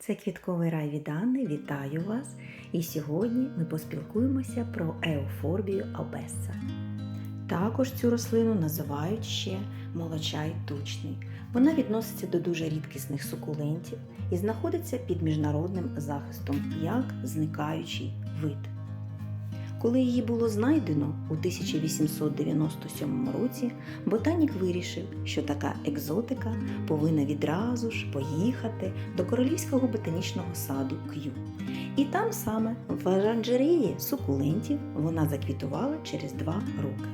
Це квітковий рай від Анни. Вітаю вас! І сьогодні ми поспілкуємося про еофорбію абеса. Також цю рослину називають ще молочай тучний. Вона відноситься до дуже рідкісних сукулентів і знаходиться під міжнародним захистом як зникаючий вид. Коли її було знайдено у 1897 році, ботанік вирішив, що така екзотика повинна відразу ж поїхати до королівського ботанічного саду К'ю. І там саме в оранжереї сукулентів вона заквітувала через два роки.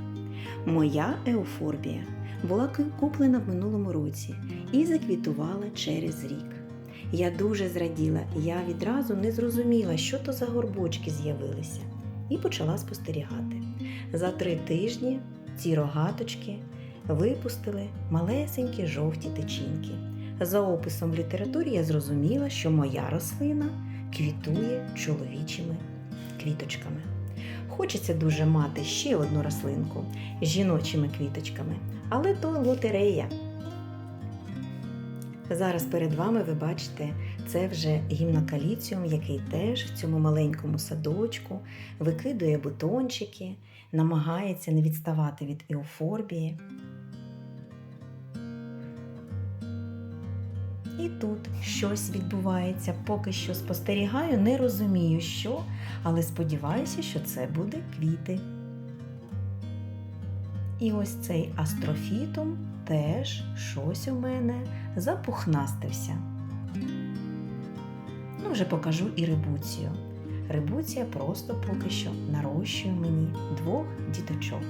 Моя еуфорбія була куплена в минулому році і заквітувала через рік. Я дуже зраділа, я відразу не зрозуміла, що то за горбочки з'явилися, і почала спостерігати. За три тижні ці рогаточки випустили малесенькі жовті тичинки. За описом в літературі я зрозуміла, що моя рослина квітує чоловічими квіточками. Хочеться дуже мати ще одну рослинку з жіночими квіточками, але то лотерея. Зараз перед вами ви бачите, це вже гімнокаліціум, який теж в цьому маленькому садочку викидує бутончики, намагається не відставати від еуфорбії. І тут щось відбувається. Поки що спостерігаю, не розумію, що, але сподіваюся, що це буде квіти. І ось цей астрофітум теж щось у мене запухнастився. Ну, вже покажу і ребуцію. Ребуція просто поки що нарощує мені двох діточок.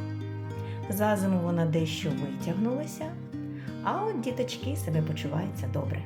За зиму вона дещо витягнулася, а от діточки себе почуваються добре.